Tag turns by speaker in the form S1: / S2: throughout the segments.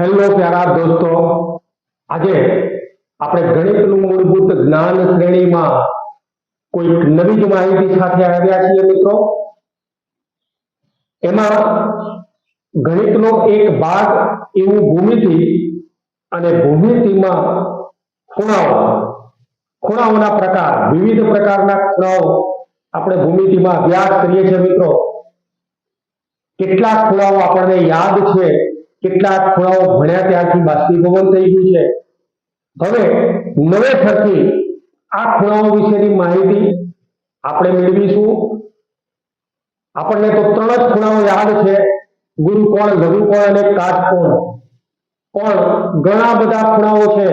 S1: Hello પ્યારા દોસ્તો. આજે આપણે ગણિતનું મૂળભૂત જ્ઞાન શ્રેણીમાં કોઈક નવી જ માહિતી સાથે આવ્યા છીએ મિત્રો. એમાં ગણિતનો એક ભાગ એવું ભૂમિતિ અને ભૂમિતિમાં ખૂણાઓ. ખૂણાઓના પ્રકાર, વિવિધ પ્રકારના ખૂણાઓ આપણે ભૂમિતિમાં અભ્યાસ કરીએ છીએ મિત્રો. કેટલા ખૂણાઓ આપણને યાદ છે? કેટલાક ખૂણાઓ ભણ્યા ત્યારથી બાષ્પીભવન થઈ ગયું છે. હવે નવેસરથી આ ખૂણાઓ વિશેની માહિતી આપણે મેળવીશું. આપણને તો ત્રણ જ ખૂણાઓ યાદ છે. ગુરુ કોણ, લઘુ કોણ અને કાટકોણ પણ ઘણા બધા ખૂણાઓ છે.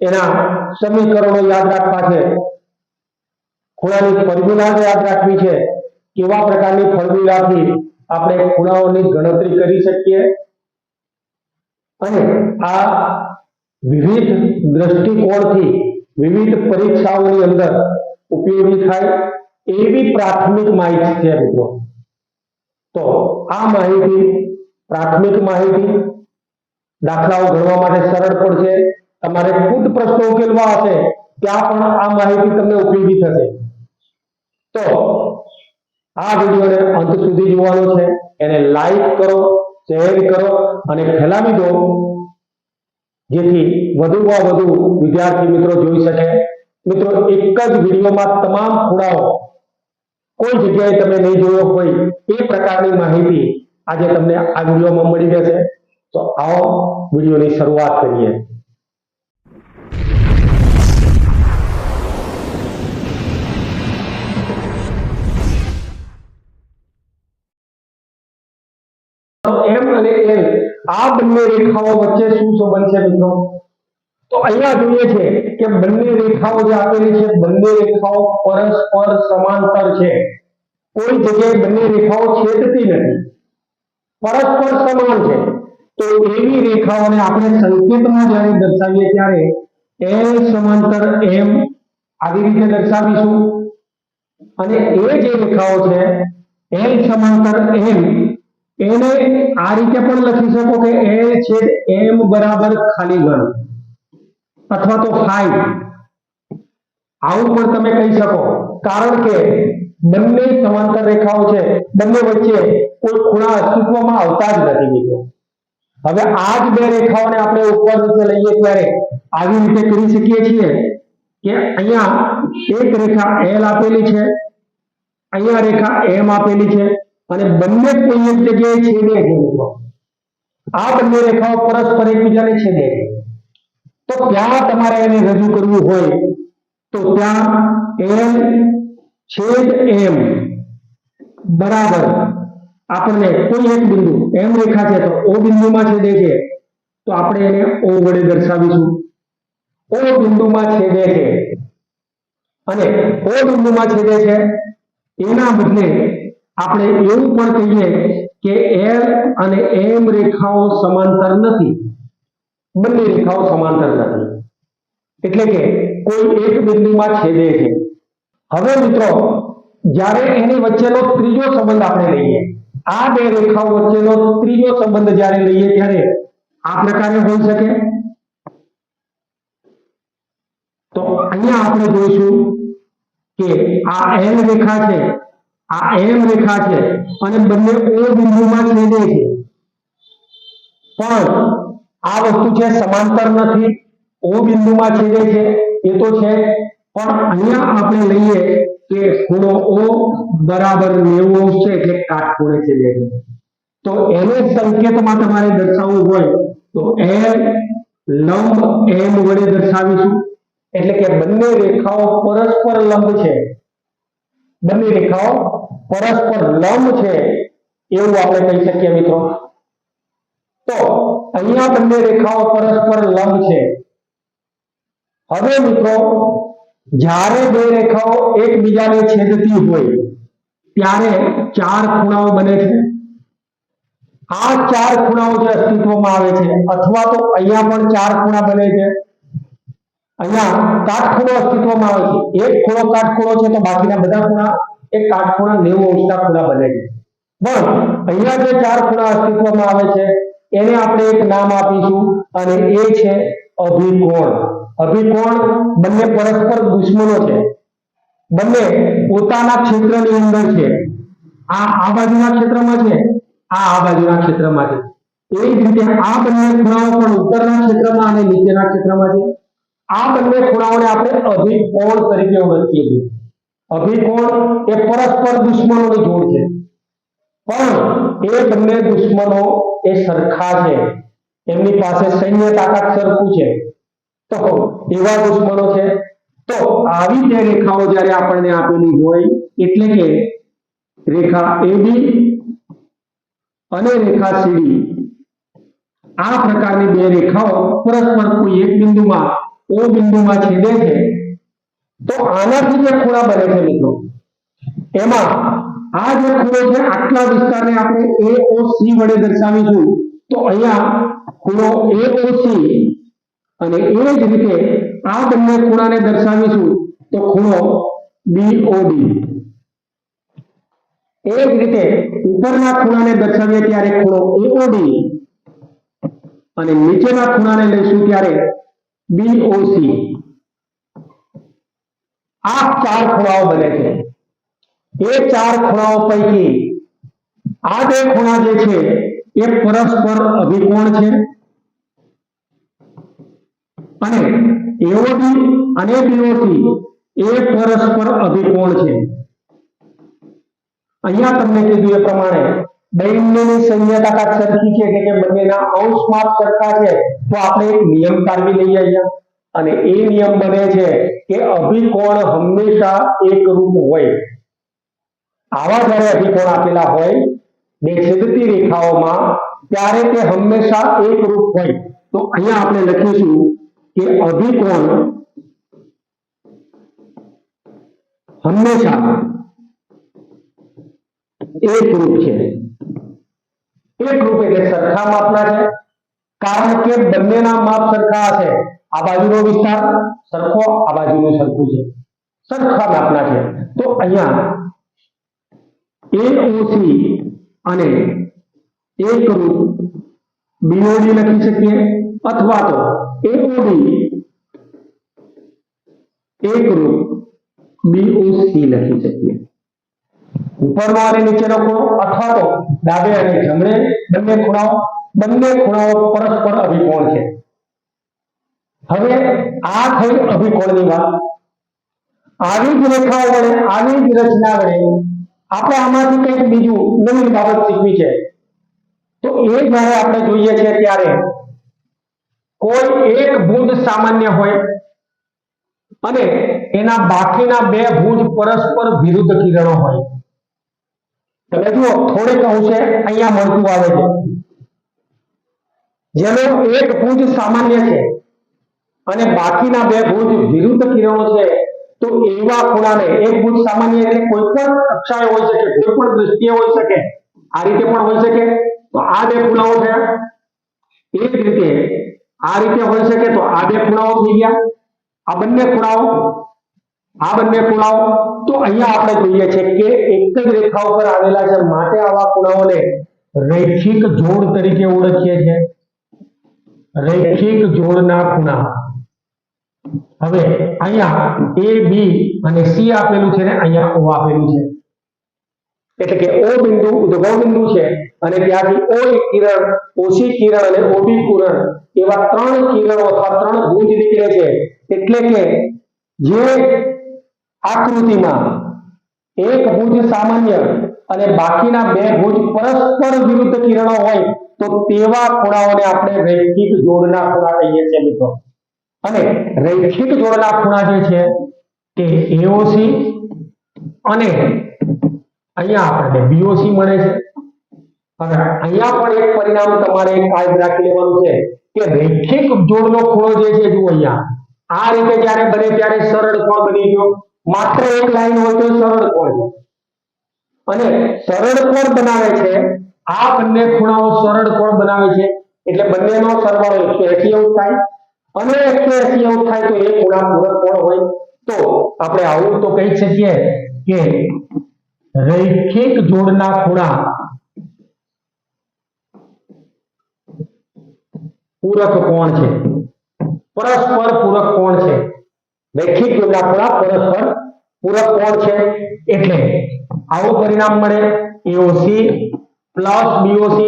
S1: એના સમીકરણો યાદ રાખવા છે. ખૂણાની ફોર્મ્યુલા યાદ રાખવી છે. કેવા પ્રકારની ફોર્મ્યુલાથી આપણે ખૂણાઓની ગણતરી કરી શકીએ? અને આ વિવિધ દ્રષ્ટિકોણથી વિવિધ પરીક્ષાઓની અંદર ઉપયોગી થાય એવી પ્રાથમિક માહિતી છે મિત્રો. તો આ માહિતી પ્રાથમિક માહિતી દાખલાઓ ગણવા માટે સરળ પડશે તમારે ખુદ પ્રશ્નો ઉકેલવા હશે, ત્યાં પણ આ માહિતી તમને ઉપયોગી થશે. તો આ વિડીયોને અંત સુધી જોવાનો છે. એને લાઈક કરો શેર કરો અને ફેલાવી દો, જેથી વધુમાં વધુ વિદ્યાર્થી મિત્રો જોઈ શકે. મિત્રો, એક જ વિડીયોમાં તમામ ખૂણાઓ કોઈ જગ્યાએ તમે નહીં જોયો હોય એ પ્રકારની માહિતી આજે તમને આ વિડીયોમાં મળી જશે તો આવો વિડીયોની શરૂઆત કરીએ. એમ અને એલ આ બંને રેખાઓ વચ્ચે શું સંબંધ છે મિત્રો? તો અહીંયા જોઈએ છે કે બંને રેખાઓ જે આપેલી છે, બંને રેખાઓ પરસ્પર સમાંતર છે. કોઈ જગ્યાએ બંને રેખાઓ છેદતી નથી. પરસ્પર સમાન છે. તો એવી રેખાઓને આપણે સંકેતમાં જ્યારે દર્શાવીએ ત્યારે એલ સમાંતર એમ આવી રીતે દર્શાવીશું. અને એ જે રેખાઓ છે એલ સમાંતર એમ એને આ રીતે પણ લખી શકો કે એ છેદ એમ બરાબર ખાલી ગણ અથવા તો ફાઈવ આવું પણ તમે કહી શકો. કારણ કે બંને સમાંતર રેખાઓ છે. બંને વચ્ચે કોઈ ખૂણા અસ્તિત્વમાં આવતા જ નથી મિત્રો. હવે આ જ બે રેખાઓને આપણે ઉપર નીચે લઈએ ત્યારે આવી રીતે કરી શકીએ છીએ કે અહીંયા એક રેખા એલ આપેલી છે. અહીંયા રેખા એમ આપેલી છે. અને બંને કોઈ એક જગ્યાએ છેદે છે આ બંને રેખાઓ પરસ્પર એકબીજાને છેદે તો ત્યાં તમારે એને રજૂ કરવું હોય, તો ત્યાં એમ છેદ એમ બરાબર. આપણને કોઈ એક બિંદુ એમ રેખા છે તો ઓ બિંદુમાં છેદે છે. તો આપણે એને ઓ વડે દર્શાવીશું. ઓ બિંદુમાં છેદે છે. અને ઓ બિંદુમાં છેદે છે. એના બદલે આપણે એવું પણ કહીએ કે એલ અને એમ રેખાઓ સમાંતર નથી. બંને રેખાઓ સમાંતર નથી. એટલે કે કોઈ એક બિંદુમાં છેદે છે. હવે મિત્રો, જ્યારે એની વચ્ચેનો ત્રીજો સંબંધ આપણે લઈએ, આ બે રેખાઓ વચ્ચેનો ત્રીજો સંબંધ જ્યારે લઈએ ત્યારે આ પ્રકારે હોઈ શકે. તો અહીંયા આપણે જોઈશું કે આ એમ રેખા છે આ એમ રેખા છે અને બંને ઓ બિંદુમાં છેદે છે. પણ આ વસ્તુ છે સમાંતર નથી. ઓ બિંદુમાં છેદે છે, એ તો છે. પણ અહીંયા આપણે લઈએ કે ખૂણો ઓ બરાબર 90 અંશ છે એટલે કાટખૂણે છેદે છે. તો એને સંકેતમાં તમારે દર્શાવવું હોય તો એમ લંબ એમ વડે દર્શાવીશું. એટલે કે બંને રેખાઓ પરસ્પર લંબ છે. બંને રેખાઓ પરસ્પર લંબ છે એવું આપણે કહી શકીએ મિત્રો. તો અહીંયા બંને રેખાઓ પરસ્પર લંબ છે. હવે મિત્રો, જ્યારે બે રેખાઓ એકબીજાને છેદતી હોય, ત્યારે ચાર ખૂણાઓ બને છે. આ ચાર ખૂણાઓ જે અસ્તિત્વમાં આવે છે, અથવા તો અહીંયા પણ ચાર ખૂણા બને છે. અહીંયા કાટખૂણો અસ્તિત્વમાં આવે છે. એક ખૂણો કાટખૂણો છે તો બાકીના બધા ખૂણા એક કાટખૂણા 90 અંશના ખૂણા બને છે. પણ અહીંયા જે ચાર ખૂણા અસ્તિત્વમાં આવે છે, એને આપણે એક નામ આપીશું અને એ છે અભિકોણ. અભિકોણ બંને પરસ્પર દુશ્મનો છે. બંને પોતાના ક્ષેત્રની અંદર છે. આ આ બાજુના ક્ષેત્રમાં છે? આ આ બાજુના ક્ષેત્રમાં છે. એ જ રીતે આ બંને ખૂણાઓ પણ ઉપરના ક્ષેત્રમાં અને નીચેના ક્ષેત્રમાં છે. આ બંને ખૂણાઓને આપણે અભિકોણ તરીકે ઓળખીએ છીએ. અભિકોણ એ પરસ્પર દુશ્મનોની જોડ છે. પણ એ બંને દુશ્મનો એ સરખા છે. એમની પાસે સૈન્ય તાકાત સરખું છે. તો એવા દુશ્મનો છે. તો આવી જે રેખાઓ જ્યારે આપણને આપેલી હોય, એટલે કે રેખા એબી અને રેખા સીડી આ પ્રકારની બે રેખાઓ પરસ્પર કોઈ એક બિંદુમાં, ઓ બિંદુમાં છેદે છે. તો આનાથી જે ખૂણા બને છે મિત્રો, એમાં આ જે ખૂણો છે આટલા વિસ્તારને આપણે AOC વડે દર્શાવીશું, તો અહીંયા ખૂણો AOC અને એ જ રીતે આ બંને ખૂણાને દર્શાવીશું, તો ખૂણો BOD એ જ રીતે ઉપરના ખૂણાને દર્શાવીએ ત્યારે ખૂણો AOD અને નીચેના ખૂણાને લઈશું ત્યારે BOC આ ચાર ખૂણાઓ બને છે એ ચાર ખૂણાઓ પૈકી આ બે ખૂણા જે છે એ પરસ્પર અભિકોણ છે અને AOD અને BOC એ પરસ્પર અભિકોણ છે અહીંયા તમને કીધું એ પ્રમાણે બંનેની સંજ્ઞા તાકાત સરખી છે એટલે કે બંનેના અંશ માપ સરખા છે તો આપણે એક નિયમ તારવી લઈએ અહીંયા અને એ નિયમ બને છે કે અભિકોણ હંમેશા એકરૂપ હોય. આવા જ્યારે અભિકોણ આપેલા હોય, બે છેદતી રેખાઓમાં, ત્યારે તે હંમેશા એકરૂપ હોય. તો અહીંયા આપણે લખીશું કે અભિકોણ હંમેશા એકરૂપ છે. એકરૂપ એટલે સરખા માપના છે. કારણ કે બંનેના માપ સરખા હશે. આ બાજુનો વિસ્તાર સરખો, આ બાજુનું સરખું છે. સરખા માપના છે. તો અહીંયા એઓસી અને એકરૂપ બીઓડી લખી શકીએ, અથવા તો એઓડી એક રૂપ બીઓસી લખી શકીએ. ઉપરનો અને નીચેનો ખૂણો અથવા તો ડાબે અને જમણે, બંને ખૂણાઓ બંને ખૂણાઓ પરસ્પર અભિકોણ છે. હવે આ થઈ અભિકોણની વાત આવી જ રેખાઓ વડે, આવી જ રચના વડે આપણે આમાંથી કંઈક બીજું નવીન બાબત શીખવી છે. તો એ જ્યારે આપણે જોઈએ છે ત્યારે કોઈ એક ભુજ સામાન્ય હોય અને એના બાકીના બે ભુજ પરસ્પર વિરુદ્ધ કિરણો હોય. તમે જુઓ, થોડીક અંશે અહીંયા મળતું આવે છે. જેનો એક ભુજ સામાન્ય છે. અને બાકીના બે ભુજ વિરુદ્ધ કિરણો છે, તો એવા ખૂણાને, એક ભુજ સામાન્ય એટલે કોઈ પણ કક્ષાએ હોઈ શકે, કોઈ પણ દ્રષ્ટિએ હોઈ શકે, આ રીતે પણ હોઈ શકે. તો આ બે ખૂણાઓ છે. એ જ રીતે આ રીતે હોઈ શકે તો આ બે ખૂણાઓ થઈ ગયા. આ બંને ખૂણાઓ, આ બંને ખૂણાઓ, તો અહીંયા આપણે જોઈએ છે કે એક જ રેખા ઉપર આવેલા છે. માટે આવા ખૂણાઓને રૈખિક જોડ તરીકે ઓળખીએ છીએ. રૈખિક જોડના ખૂણા. હવે અહીંયા એ બી અને સી આપેલું છે ને અહીંયા ઓ આપેલું છે. એટલે કે ઓ બિંદુ, ઉદ્ભવ બિંદુ છે અને ત્યાંથી ઓ કિરણ ઓછી કિરણ અને ઓબી કિરણ એવા ત્રણ કિરણો અથવા ત્રણ ગુંજ નીકળે છે. એટલે કે જે આકૃતિમાં એક ભુજ સામાન્ય અને બાકીના બે ભુજ પરસ્પર વિરુદ્ધ કિરણો હોય તો તેવા ખૂણાઓને આપણે રૈખિક જોડના ખૂણા કહીએ છીએ મિત્રો. અને રૈખિક જોડના ખૂણા જે છે તે એઓસી અને અહીંયા આપણને બીઓસી મળે છે. હવે અહીંયા પણ એક પરિણામ તમારે કાયદ રાખી લેવાનું છે કે રૈખિક જોડનો ખૂણો જે છે, જુઓ અહીંયા. આ રીતે જ્યારે બને ત્યારે સરળ કોણ બની ગયો? માત્ર એક લાઈન હોય તો સરળ કોણ? અને સરળ કોણ બનાવે છે? આ બંને ખૂણાઓ સરળ કોણ બનાવે છે? એટલે બંનેનો સરવાળો 180 એવું થાય. અને 180 અંશ થાય તો એ ખૂણા પૂરક કોણ હોય, તો આપણે આવું તો કહી શકીએ કે રૈખિક જોડના ખૂણા પૂરક કોણ છે? પરસ્પર પૂરક કોણ છે? રૈખિક જોડના ખૂણા પરસ્પર પૂરક કોણ છે? એટલે આવું પરિણામ મળે. AOC plus BOC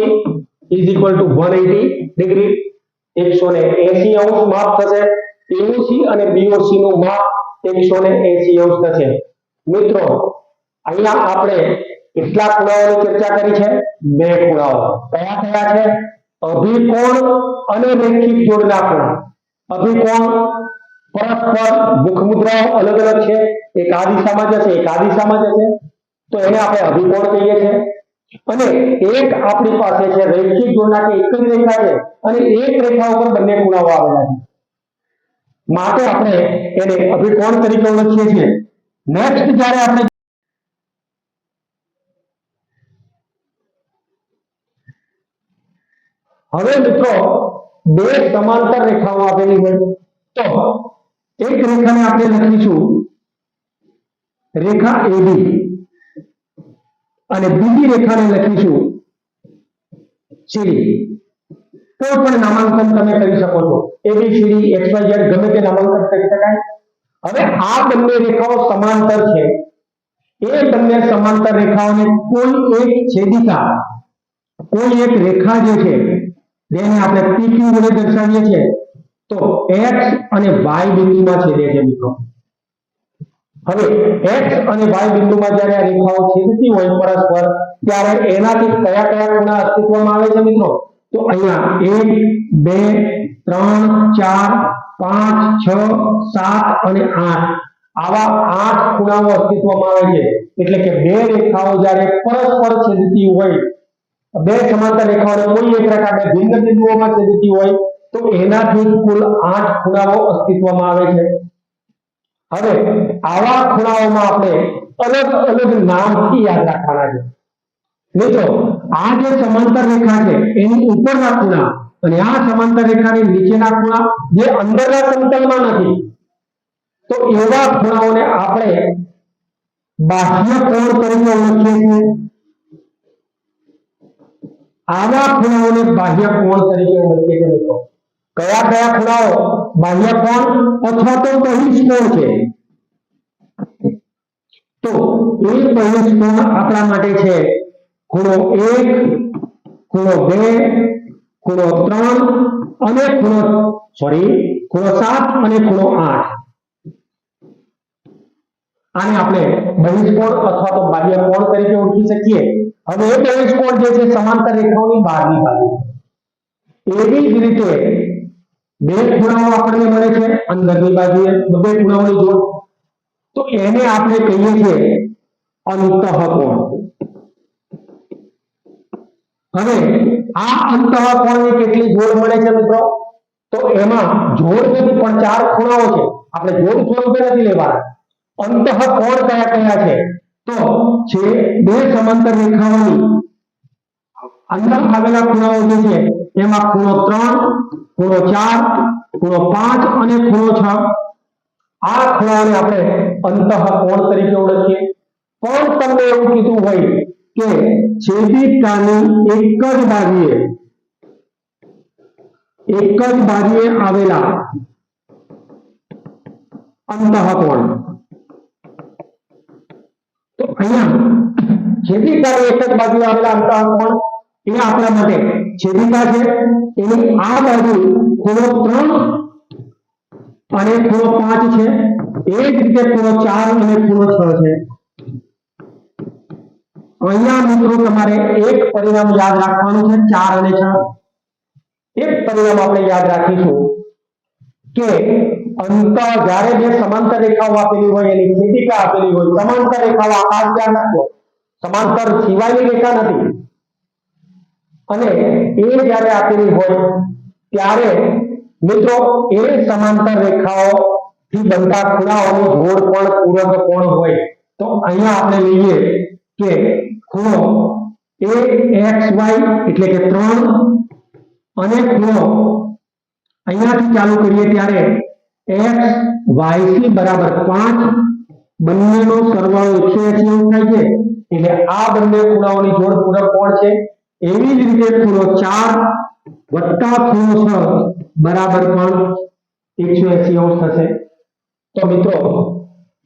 S1: is equal to 180 degree 180 અંશ માપ થશે. AOC અને BOC નું માપ 180 અંશ થશે. મિત્રો, અહીંયા આપણે કેટલા ખૂણાઓની ચર્ચા કરી છે. બે ખૂણાઓ કયા કયા છે? અભિકોણ અને રૈખિક જોડના અભિકોણ પરસ્પર મુખ મુદ્રાઓ અલગ અલગ છે. એક આ દિશામાં જશે, એક આ દિશામાં જશે. તો એને આપણે અભિકોણ કહીએ છીએ. અને એક આપણી પાસે છે રૈખિક જોડના કે એક જ રેખા છે અને એક રેખા ઉપર બંને ખૂણાઓ આવેલા છે. માટે આપણે એને અભિકોણ તરીકે ઓળખીએ છીએ? નેક્સ્ટ જ્યારે આપણે હવે મિત્રો બે સમાંતર રેખાઓ આપેલી હોય તો એક રેખાને આપણે લખીશું રેખા AB અને બીજી રેખાને લખીશું સીડી કોઈ પણ નામાંકન તમે કરી શકો છો. ABCD XYZ ગમે તે નામાંકન કરી શકાય. હવે આ બંને રેખાઓ સમાંતર છે. એ બંને સમાંતર રેખાઓને કોઈ એક છેદિકા કોઈ એક રેખા જે છે, જેને આપણે PQ વડે દર્શાવીએ છીએ, તો x અને y બિંદુમાં છેદે છે મિત્રો. હવે x અને y બિંદુમાં જ્યારે આ રેખાઓ છેદતી હોય પરસ્પર, ત્યારે એનાથી કયા કયા ખૂણા અસ્તિત્વમાં આવે છે મિત્રો? તો અહીંયા એક, બે, ત્રણ, ચાર, પાંચ, છ, સાત અને આઠ. આવા આઠ ખૂણાઓ અસ્તિત્વમાં આવે છે. એટલે કે બે રેખાઓ જ્યારે પરસ્પર છેદતી હોય, બે સમાંતર રેખાઓને કોઈ એક રેખા બે ભિન્ન બિંદુઓમાં છેદતી હોય, તો એનાથી કુલ આઠ ખૂણાઓ અસ્તિત્વમાં આવે છે. હવે આવા ખૂણાઓમાં આપણે અલગ અલગ નામથી યાદ રાખવાના છે. મિત્રો, આ જે સમાંતર રેખા છે, એની ઉપરના ખૂણા અને આ સમાંતર રેખાની નીચેના ખૂણા જે અંદરના સમતલમાં નથી, તો એવા ખૂણાઓને આપણે બાહ્ય કોણ તરીકે ઓળખીએ છીએ. આવા ખૂણાઓને બાહ્ય કોણ તરીકે ઓળખીએ છીએ મિત્રો. કયા કયા ખૂણાઓ? બાહ્ય કોણ અથવા તો બહિષ્કોણ છે? તો એ બહિષ્કોણ આપણા માટે છે? ખૂણો એક, ખૂણો બે, ખૂણો ત્રણ અને ખૂણો સોરી ખૂણો સાત અને ખૂણો આઠ. આને આપણે બહિષ્કોણ અથવા તો બાહ્ય કોણ તરીકે ઓળખી શકીએ. હવે એ બહિષ્કોણ જે છે? સમાંતર રેખાઓની બહારની બાજુ. એવી જ રીતે બે ખૂણાઓ આપણને મળે છે, અંદરની બાજુએ બે ખૂણાઓની જોડ તો એને આપણે કહીએ છીએ અંતઃકોણ. હવે આ અંતઃકોણની કેટલી જોડ મળે છે મિત્રો? તો એમાં જોડ નથી, પણ ચાર ખૂણાઓ છે. આપણે જોડ સ્વરૂપે નથી લેવાના. અંતઃકોણ કયા કયા છે? તો છે બે સમાંતર રેખાઓની. અંદર આવેલા ખૂણાઓ જે છે એમાં ખૂણો ત્રણ ખૂણો ચાર ખૂણો પાંચ અને ખૂણો છ। આ ખૂણાઓને આપણે અંતઃકોણ તરીકે ઓળખીએ. પણ તમને એવું કીધું હોય કે છેદિકાની એક જ બાજુએ, એક જ બાજુએ આવેલા અંતઃકોણ. તો અહીંયા છેદિકાની એક જ બાજુએ આવેલા અંતઃકોણ એ આપણા માટે છેદિકા છે, એની આ બાજુ ખૂણો ત્રણ અને ખૂણો પાંચ છે. એ જ રીતે ખૂણો ચાર અને ખૂણો છ છે. અહીંયા મિત્રો તમારે એક પરિણામ યાદ રાખવાનું છે, ચાર અને છ. એક પરિણામ આપણે યાદ રાખીશું કે અંત જ્યારે બે સમાંતર રેખાઓ આપેલી હોય, એની છેદિકા આપેલી હોય, સમાંતર રેખાઓ આ ધ્યાન રાખજો સમાંતર સિવાયની રેખા નથી. અને એ જ્યારે આપેલી હોય, ત્યારે મિત્રો એ સમાંતર રેખાઓ થી બનતા ખૂણાઓનો જોડ પણ પૂરક કોણ હોય? તો અહીંયા આપણે લઈએ કે ખૂણો એ એક્સ વાય એટલે કે ત્રણ અને ખૂણો અહીંયાથી ચાલુ કરીએ ત્યારે એક્સ વાય સી બરાબર પાંચ બંનેનો સરવાળો એકસો એસી થાય છે. એટલે આ બંને ખૂણાઓની જોડ પૂરક કોણ છે? એવી જ રીતે ખૂણો ચાર વત્તા ખૂણો છ બરાબર પણ એકસો એસી અંશ થશે. તો મિત્રો,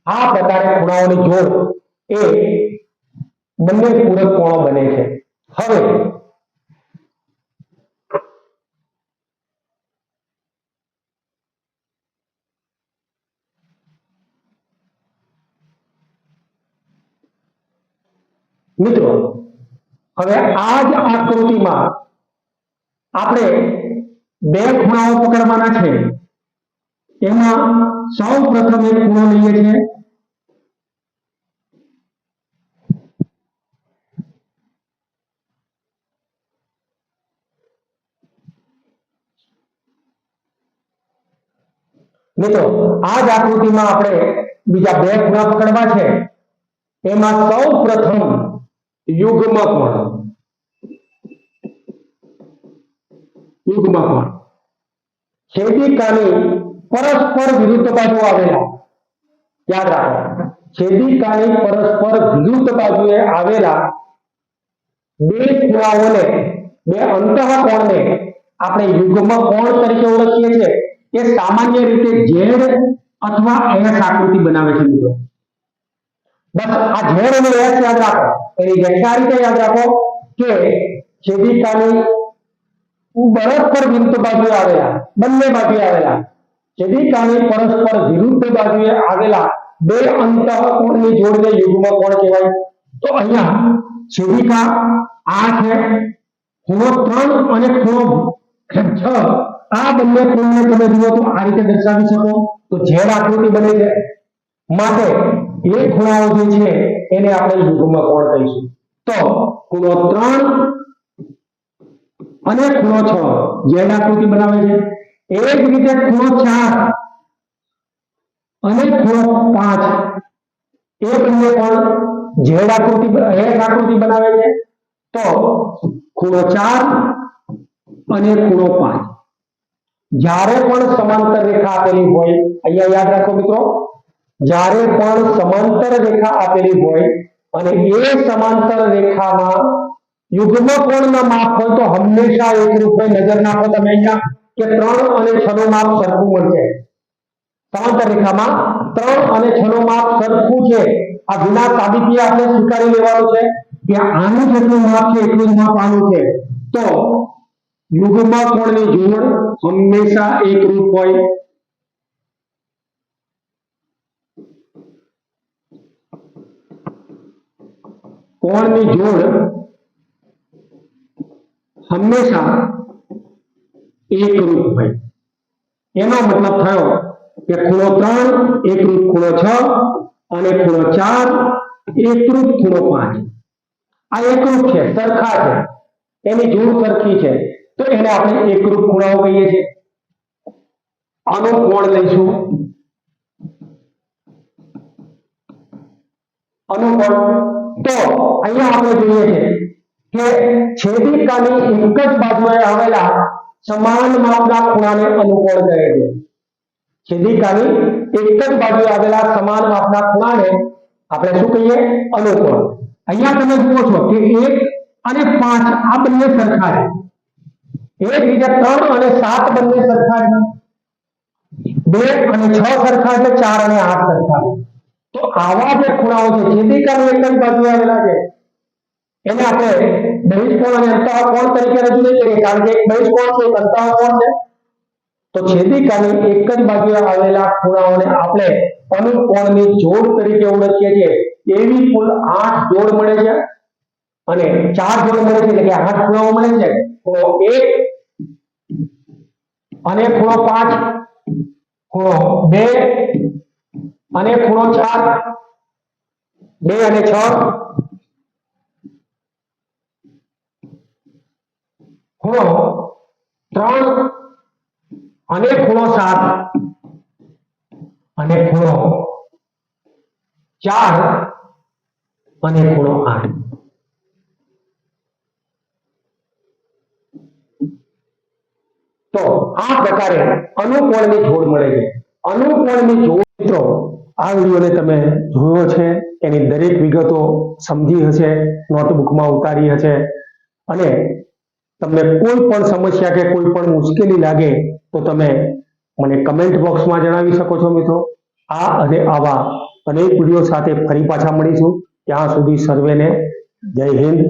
S1: આ પ્રકારે ખૂણાઓની જોડ એ બંને પૂરક કોણો બને છે. હવે, મિત્રો હવે આ જ આકૃતિમાં આપણે બે ખૂણાઓ પકડવાના છે. એમાં સૌ પ્રથમ એક ખૂણો લઈએ છીએ. મિત્રો આ જ આકૃતિમાં આપણે બીજા બે ખૂણા પકડવા છે. એમાં સૌ પ્રથમ યુગ્મ કોણ. યુગ્મ કોણ છેદિકાની પરસ્પર વિરુદ્ધ બાજુ આવેલા યાદ રાખો છેદિકાની પરસ્પર વિરુદ્ધ બાજુએ આવેલા બે ખૂણાઓને બે અંતઃકોણને આપણે યુગ્મ કોણ તરીકે ઓળખીએ છીએ એ સામાન્ય રીતે ઝેડ અથવા એસ આકૃતિ બનાવે છે મિત્રો બસ આ ઝેડ અને એસ યાદ રાખો એની વ્યાખ્યા આ રીતે યાદ રાખો કે છેદિકાની પરસ્પર વિરુદ્ધ બાજુ આવેલા, બંને બાજુ આવેલા. છેદિકાની પરસ્પર વિરુદ્ધ બાજુએ આવેલા બે અંતઃકોણની જોડને યુગ્મ કોણ કહેવાય. તો અહીંયા છેદિકા આ છે, ખૂણો ત્રણ અને ખૂણો છ. આ બંને ખૂણને તમે જુઓ તો આ રીતે દર્શાવી શકો. તો ઝેડ આકૃતિ બને છે. માટે એ ખૂણાઓ જે છે, એને આપણે યુગ્મ કોણ કહીશું. તો ખૂણો ત્રણ અને ખૂણો છ. ઝેડ આકૃતિ બનાવે છે. એ જ રીતે ખૂણો ચાર અને ખૂણો પાંચ. એ બંને પણ ઝેડ આકૃતિ એક આકૃતિ બનાવે છે, તો ખૂણો ચાર અને ખૂણો પાંચ. જ્યારે પણ સમાંતર રેખા આપેલી હોય, અહીંયા યાદ રાખો મિત્રો, જ્યારે પણ સમાંતર રેખા આપેલી હોય અને એ સમાંતર રેખામાં યુગ્મ કોણના માપ હોય તો હંમેશા એકરૂપ હોય નજર નાખો તમે અહીંયા, કે ત્રણ અને છ નું માપ સરખું મળશે. સમાંતર રેખામાં ત્રણ અને છ નું માપ સરખું છે. આ વિના સાબિતી આપણે સ્વીકારી લેવાનું છે કે આનું જેટલું માપ છે એટલું જ માપ આનું છે. તો યુગ્મ કોણની જોડ હંમેશા એકરૂપ હોય. કોણની જોડ હંમેશા એકરૂપ હોય. એનો મતલબ થયો કે ખૂણો ત્રણ એકરૂપ ખૂણો છ અને ખૂણો ચાર એકરૂપ ખૂણો પાંચ. આ એકરૂપ છે, સરખા છે. એની જોડ સરખી છે. તો એને આપણે એકરૂપ ખૂણાઓ કહીએ છીએ. આનો કોણ લઈશું? અનુકોણ તો, અહીંયા આપણે જોઈએ છે કે છેદિકાની એક જ બાજુએ આવેલા સમાન માપના ખૂણાને અનુકોણ કહે છે. છેદિકાની એક જ બાજુએ આવેલા સમાન માપના ખૂણાને આપણે શું કહીએ? અનુકોણ અહીંયા તમે જુઓ છો કે એક અને પાંચ આ બંને સરખા છે. એક જ રીતે ત્રણ અને સાત બંને સરખા છે. બે અને છ સરખા છે, ચાર અને આઠ સરખા તો આવા જે ખૂણાઓ છે છેદિકાની એક જ આવેલા છે. એને આપણે બહિષ્કોણ અને અંતઃકોણ તરીકે રજૂ નહીં કરીએ, કારણ કે એક બહિષ્કોણ છે, એક અંતઃકોણ છે. તો છેદિકાની એક જ બાજુએ આવેલા ખૂણાઓને આપણે અનુકોણની જોડ તરીકે ઓળખીએ છીએ. એવી કુલ આઠ જોડ મળે છે અને ચાર જોડ મળે છે, એટલે કે આઠ ખૂણાઓ મળે છે. ખૂણો એક અને ખૂણો પાંચ, ખૂણો બે અને ખૂણો ચાર, બે અને છ ખૂણો ત્રણ અને ખૂણો સાત અને ખૂણો ચાર અને ખૂણો આઠ. તો આ પ્રકારે અનુકોણની જોડ મળે છે. અનુકોણની જોડ મિત્રો, આ વિડીયોને તમે જોયો છે, એની દરેક વિગતો સમજી હશે, નોટબુકમાં ઉતારી હશે, અને તમને કોઈ પણ સમસ્યા કે કોઈ પણ મુશ્કેલી લાગે તો તમે મને કમેન્ટ બોક્સમાં જણાવી શકો છો મિત્રો. આ અને આવા અનેક વીડિયો સાથે ફરી પાછા મળીશું. ત્યાં સુધી સર્વેને જય હિન્દ.